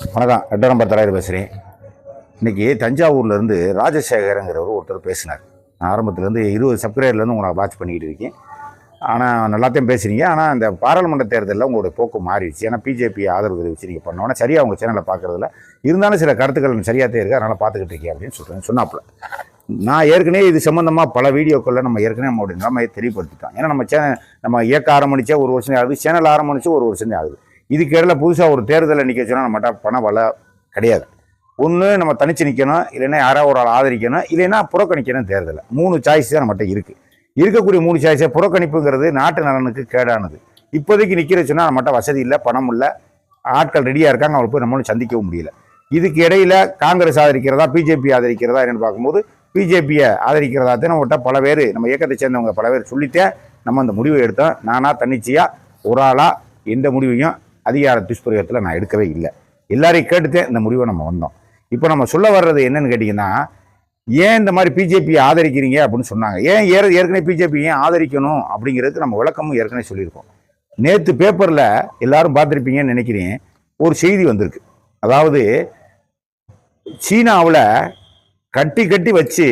வணக்கம். எட்டாம் நம்பர் தலைவர் பேசுகிறேன் இன்னைக்கு தஞ்சாவூர்லேருந்து ராஜசேகரங்கிறவர் ஒருத்தர் பேசினார். நான் ஆரம்பத்துலேருந்து இருபது சப்ஸ்கிரைபர்லேருந்து உங்களை வாட்ச் பண்ணிக்கிட்டு இருக்கேன். ஆனால் நல்லாத்தையும் பேசுகிறீங்க ஆனால் இந்த பாராளுமன்ற தேர்தலில் உங்களுடைய போக்கு மாறிடுச்சு. ஏன்னா பிஜேபி ஆதரவு தெரிவிச்சு நீங்கள் பண்ணோன்னா சரியாக உங்கள் சேனலில் பார்க்குறதில்ல இருந்தாலும் சில கருத்துக்கள் சரியாகத்தே இருக்குது அதனால் பார்த்துக்கிட்டு இருக்கேன் அப்படின்னு சொல்கிறேன் சொன்னாப்புல. நான் ஏற்கனவே இது சம்மந்தமாக பல வீடியோக்களில் நம்ம ஏற்கனவே நம்மளுடைய நிலைமையை தெளிவுபடுத்திட்டோம். ஏன்னா நம்ம சேனல் நம்ம இயக்க ஆரம்பிச்சே ஒரு வருஷம் ஆகுது. சேனல் ஆரம்பிச்சு ஒரு வருஷம் ஆகுது. இதுக்கு இடையில புதுசாக ஒரு தேர்தலை நிற்க சொன்னால் நம்மகிட்ட பண வள கிடையாது. ஒன்று நம்ம தனிச்சு நிற்கணும் இல்லைன்னா யாராவது ஒரு ஆள் ஆதரிக்கணும் இல்லைன்னா புறக்கணிக்கணும் தேர்தலில் மூணு சாய்ஸ் தான் நம்மகிட்ட இருக்குது இருக்கக்கூடிய மூணு சாய்ஸை புறக்கணிப்புங்கிறது நாட்டு நலனுக்கு கேடானது. இப்போதைக்கு நிற்கிற சொன்னால் நம்மகிட்ட வசதி இல்லை பணம் இல்லை ஆட்கள் ரெடியாக இருக்காங்க அவங்களை போய் நம்மளும் சந்திக்கவும் முடியல. இதுக்கு இடையில காங்கிரஸ் ஆதரிக்கிறதா பிஜேபி ஆதரிக்கிறதா என்னென்னு பார்க்கும்போது பிஜேபியை ஆதரிக்கிறதா தான் நம்மகிட்ட பல பேர் நம்ம இயக்கத்தை சேர்ந்தவங்க பல பேர் சொல்லித்தேன் நம்ம அந்த முடிவை எடுத்தோம். நானாக தன்னிச்சையாக ஒரு ஆளாக எந்த முடிவையும் அதிகார துஷ்பிரயோகத்தில் நான் எடுக்கவே இல்லை. எல்லாரையும் கேட்டுத்தே இந்த முடிவை நம்ம வந்தோம். இப்போ நம்ம சொல்ல வர்றது என்னன்னு கேட்டிங்கன்னா ஏன் இந்த மாதிரி பிஜேபியை ஆதரிக்கிறீங்க அப்படின்னு சொன்னாங்க. ஏன் ஏற ஏற்கனவே பிஜேபி ஏன் ஆதரிக்கணும் அப்படிங்கிறதுக்கு நம்ம விளக்கமும் ஏற்கனவே சொல்லியிருக்கோம். நேற்று பேப்பரில் எல்லாரும் பார்த்துருப்பீங்கன்னு நினைக்கிறேன் ஒரு செய்தி வந்திருக்கு. அதாவது சீனாவில் கட்டி கட்டி வச்சு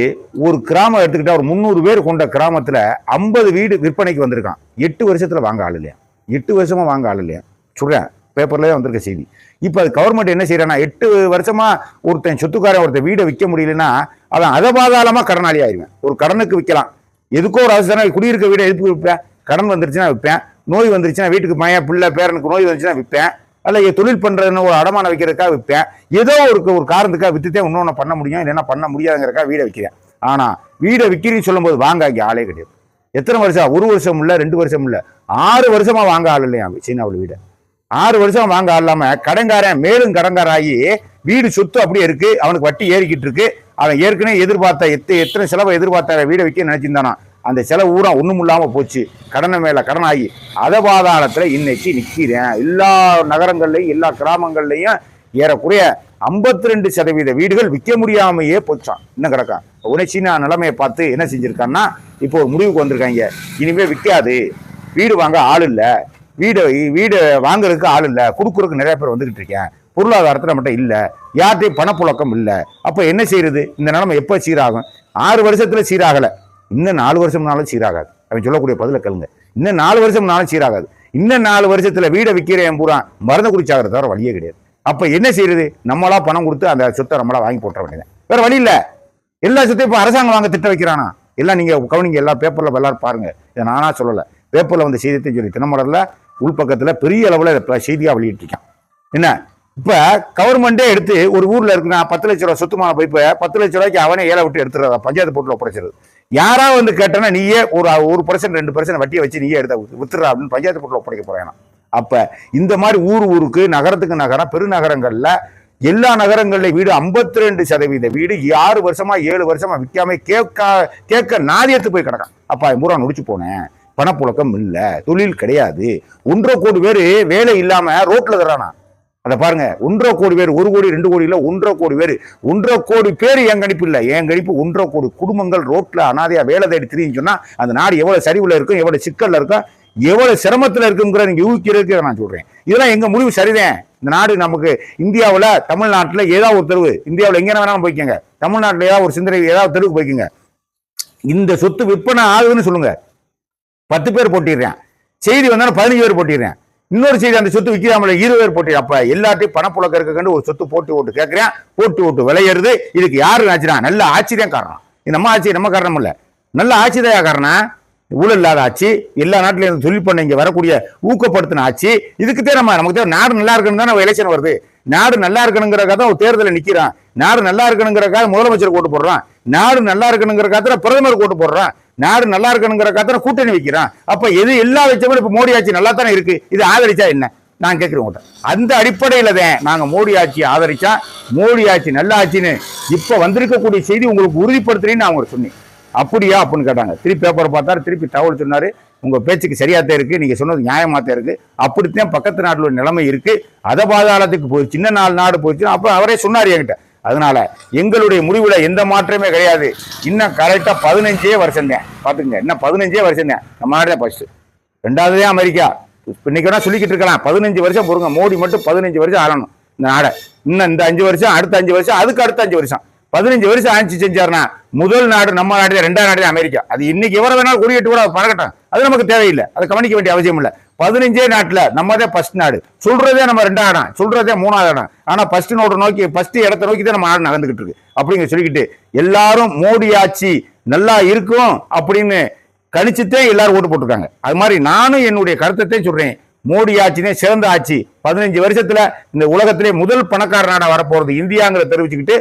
ஒரு கிராமம் எடுத்துக்கிட்டால் ஒரு முந்நூறு பேர் கொண்ட கிராமத்தில் ஐம்பது வீடு விற்பனைக்கு வந்திருக்கான். எட்டு வருஷத்தில் வாங்க ஆள் இல்லையா? எட்டு வருஷமாக வாங்க ஆள் இல்லையா? சொல்கிறேன் பேப்பர்லேயே வந்திருக்க செய்தி. இப்போ அது கவர்மெண்ட் என்ன செய்கிறான்னா எட்டு வருஷமாக ஒருத்தன் சொத்துக்காரன் ஒருத்தன் வீடை விற்க முடியலன்னா அவன் அதபாதாளமாக கடனாளி ஆயிடுவேன். ஒரு கடனுக்கு விற்கலாம் எதுக்கோ ஒரு அவசரம் குடியிருக்க வீடை எதுக்கு விற்பேன் கடன் வந்துருச்சுன்னா விற்பேன் நோய் வந்துருச்சுன்னா வீட்டுக்கு பையன் பிள்ளை பேரனுக்கு நோய் வந்துச்சுன்னா விற்பேன் அல்ல தொழில் பண்ணுறதுன்னு ஒரு அடமானம் வைக்கிறதுக்காக விற்பேன் ஏதோ ஒரு ஒரு காரணத்துக்காக விற்றுத்தே இன்னொன்று பண்ண முடியும் இல்லைன்னா பண்ண முடியாதுங்கிறக்காக வீடை விற்கிறேன் ஆனால் வீடை விற்கிறீன்னு சொல்லும்போது வாங்க இங்கே ஆளே கிடையாது. எத்தனை வருஷம்? ஒரு வருஷம் இல்லை ரெண்டு வருஷம் இல்லை. ஆறு வருஷமாக வாங்க ஆள் இல்லையா சீனாவில் வீடை? ஆறு வருஷம் வாங்க ஆள் இல்லாம கடன்காரன் மேலும் கடங்காராகி வீடு சொத்து அப்படியே இருக்கு அவனுக்கு வட்டி ஏறிக்கிட்டு இருக்கு. அவன் ஏற்கனவே எதிர்பார்த்த எத்த எத்தனை செலவை எதிர்பார்த்த வீடை விற்க நினைச்சிருந்தானா அந்த செலவு ஊரா ஒண்ணும் இல்லாம போச்சு. கடனை மேல கடன் ஆகி அதபாதாளத்துல இன்னைக்கு நிக்கிறேன். எல்லா நகரங்கள்லயும் எல்லா கிராமங்கள்லயும் ஏறக்குறைய 52% ரெண்டு சதவீத வீடுகள் விற்க முடியாமையே போச்சான் இன்னும் கிடக்கான் உடனே சீனா நிலைமையை பார்த்து என்ன செஞ்சிருக்கான்னா இப்போ ஒரு முடிவுக்கு வந்திருக்காங்க. இனிமே விற்காது வீடு வாங்க ஆள் இல்லை. வீடு வீடு வாங்குறதுக்கு ஆள் இல்லை. கொடுக்குறதுக்கு நிறைய பேர் வந்துகிட்டு இருக்கேன். பொருளாதாரத்தில் நம்மகிட்ட இல்லை. யார்கிட்டையும் பணப்புழக்கம் இல்லை. அப்போ என்ன செய்யறது இந்த நிலைமை எப்போ சீராகும்? ஆறு வருஷத்தில் சீராகலை. இன்னும் நாலு வருஷம்னாலும் சீராகாது. அவன் சொல்லக்கூடிய பதில கேளுங்க. இன்னும் நாலு வருஷம்னாலும் சீராகாது. இன்னும் நாலு வருஷத்தில் வீடை விற்கிறேன் பூரா மருந்து குடிச்சாகிறத தவிர வழியே கிடையாது. அப்போ என்ன செய்யறது நம்மளா பணம் கொடுத்து அந்த சொத்தை நம்மளா வாங்கி போட்டுற வேண்டியது வேற வழி இல்லை. எல்லா சொத்தையும் இப்போ அரசாங்கம் வாங்க திட்டம் வைக்கிறானா? எல்லாம் நீங்கள் கவனிங்க. எல்லா பேப்பரில் எல்லாரும் பாருங்க. இதை நானா சொல்லலை. பேப்பரில் வந்து செய்தியத்தையும் சொல்லி தினமலரில் உள்பக்கத்தில் பெரிய அளவில் செய்தியாக செய்தியா வெளியிட்டிருக்கான். என்ன? இப்போ கவர்மெண்டே எடுத்து ஒரு ஊரில் இருக்குன்னா பத்து லட்ச ரூபா சொத்துமான போய் பத்து லட்ச ரூபாய்க்கு அவனே ஏழை விட்டு எடுத்துறதா பஞ்சாயத்து போட்டில் ஒப்படைச்சிருது யாரா வந்து கேட்டனா நீயே ஒரு ஒரு பர்சன்ட் ரெண்டு பர்சன்ட் வட்டியை வச்சு நீயே எடுத்த வித்துறா அப்படின்னு பஞ்சாயத்து போட்டில் ஒப்படைக்க போகிறேன் அப்போ இந்த மாதிரி ஊர் ஊருக்கு நகரத்துக்கு நகரம் பெருநகரங்களில் எல்லா நகரங்கள்ல வீடு 52% ரெண்டு சதவீத வீடு ஆறு வருஷமா ஏழு வருஷமா விற்காம கேட்க கேட்க நாதியத்து போய் கிடக்கான். அப்பா பூரா நுடிச்சு போனேன். பணப்புழக்கம் இல்லை தொழில் கிடையாது. ஒன்றரை கோடி பேர் வேலை இல்லாமல் ரோட்டில் தரானா அதை பாருங்க ஒன்றரை கோடி பேர் ஒரு கோடி ரெண்டு கோடி இல்லை ஒன்றரை கோடி பேர். ஒன்றரை கோடி பேர் என் கணிப்பு இல்லை. என் கணிப்பு ஒன்றரை கோடி குடும்பங்கள் ரோட்டில் அனாதையாக வேலை தேடி தெரியும் சொன்னால் அந்த நாடு எவ்வளோ சரிவில் இருக்கும் எவ்வளோ சிக்கலில் இருக்கும் எவ்வளோ சிரமத்தில் இருக்குங்கிற நீங்கள் யூகிக்கிறதுக்கு நான் சொல்கிறேன் இதெல்லாம் எங்கள் முடிவு சரிதான்? இந்த நாடு நமக்கு இந்தியாவில் தமிழ்நாட்டில் ஏதாவது ஒரு தெருவு இந்தியாவில் எங்கே வேணாலும் போய்க்கோங்க. தமிழ்நாட்டில் ஏதாவது ஒரு சிந்தனை ஏதாவது தெருவுக்கு போய்க்கோங்க. இந்த சொத்து விற்பனை ஆகுதுன்னு சொல்லுங்கள் பத்து பேர் போட்டிடுறேன். செய்தி வந்தாலும் பதினஞ்சு பேர் போட்டிடுறேன். இன்னொரு செய்தி அந்த சொத்து விற்கிறாமல் இருபது பேர் போட்டி அப்போ எல்லாத்தையும் பணப்புழக்க இருக்க கண்டு ஒரு சொத்து போட்டு ஓட்டு கேட்குறேன். போட்டு ஓட்டு விளையிறது. இதுக்கு யாரு ஆச்சுனா நல்ல ஆட்சி தான் காரணம் இது நம்ம ஆட்சி நம்ம காரணம் இல்லை. நல்ல ஆட்சி தான் காரணம் ஊழல் இல்லாத ஆட்சி எல்லா நாட்டிலையும் தொழில் பண்ண இங்கே வரக்கூடிய ஊக்கப்படுத்தின ஆட்சி இதுக்கு தான் நம்ம நமக்கு தேவை நாடு நல்லா இருக்கணும் தான் எலெக்ஷன் வருது. நாடு நல்லா இருக்கணுங்கிறக்காக தான் ஒரு தேர்தலில் நிற்கிறான் நாடு நல்லா இருக்கணுங்கிறக்காக முதலமைச்சர் ஓட்டு போடுறான். நாடு நல்லா இருக்கணுங்கிறக்காக பிரதமர் ஓட்டு போடுறான். நாடு நல்லா இருக்கணுங்கிற இருக்கணுங்கிறக்காக கூட்டணி வைக்கிறான். அப்போ எது எல்லா வச்சவங்களும் இப்போ மோடி ஆட்சி நல்லா தானே இருக்கு? இது ஆதரிச்சா என்ன? நான் கேட்குறேன் உங்கள்கிட்ட அந்த அடிப்படையில் தான் நாங்கள் மோடி ஆட்சியை ஆதரிச்சா மோடி ஆட்சி நல்ல ஆட்சின்னு இப்போ வந்திருக்கக்கூடிய செய்தி உங்களுக்கு உறுதிப்படுத்துறேன்னு அவங்க சொன்னேன். அப்படியா அப்படின்னு கேட்டாங்க. திருப்பி பேப்பரை பார்த்தாரு திருப்பி தகவல் சொன்னார். உங்கள் பேச்சுக்கு சரியாகத்தான் இருக்குது நீங்கள் சொன்னது நியாயமாகத்தான் இருக்குது அப்படித்தான் பக்கத்து நாட்டில் ஒரு நிலைமை இருக்குது அதை பாதாளத்துக்கு போய் சின்ன நாலு நாடு போச்சு அப்போ அவரே சொன்னார் என்கிட்ட. அதனால எங்களுடைய முடிவுல எந்த மாற்றமே கிடையாது. இன்னும் கரெக்டா பதினஞ்சே வருஷம் தான். பாத்துங்க இன்னும் பதினஞ்சே வருஷம் தான். நம்ம நாட்டில் ஃபஸ்ட்டு ஃபர்ஸ்ட் ரெண்டாவதே அமெரிக்கா. இன்னைக்கு வேணா சொல்லிக்கிட்டு இருக்கலாம். பதினஞ்சு வருஷம் பொறுங்க. மோடி மட்டும் பதினஞ்சு வருஷம் ஆளணும். இந்த நாடை. இன்னும் இந்த அஞ்சு வருஷம் அடுத்த அஞ்சு வருஷம் அதுக்கு அடுத்த அஞ்சு வருஷம். பதினஞ்சு வருஷம் ஆட்சி செஞ்சாருன்னா முதல் நாடு நம்ம நாடு ரெண்டாம் நாடு அமெரிக்கா. அது இன்னைக்கு எவ்வளவு வேணாலும் குறியிட்டு கூட பழகட்டும் அது நமக்கு தேவையில்லை. அதை கவனிக்க வேண்டிய அவசியம் இல்லை. பதினஞ்சே நாட்டில் நம்ம தான் ஃபர்ஸ்ட் நாடு. சொல்றதே நம்ம ரெண்டாவது இடம் சொல்றதே மூணாவது இடம் ஆனால் ஃபர்ஸ்ட் நோட்டை நோக்கி ஃபர்ஸ்ட் இடத்த நோக்கி தான் நம்ம நாடு நடந்துகிட்டு இருக்கு. அப்படிங்க சொல்லிக்கிட்டு எல்லாரும் மோடி ஆட்சி நல்லா இருக்கும் அப்படின்னு கணிச்சுட்டே எல்லாரும் ஓட்டு போட்டிருக்காங்க. அது மாதிரி நானும் என்னுடைய கருத்தத்தை சொல்றேன். மோடி ஆட்சினே சிறந்த ஆட்சி. பதினஞ்சு வருஷத்துல இந்த உலகத்திலே முதல் பணக்கார நாடா வரப்போறது இந்தியாங்கிறத தெரிவிச்சுக்கிட்டு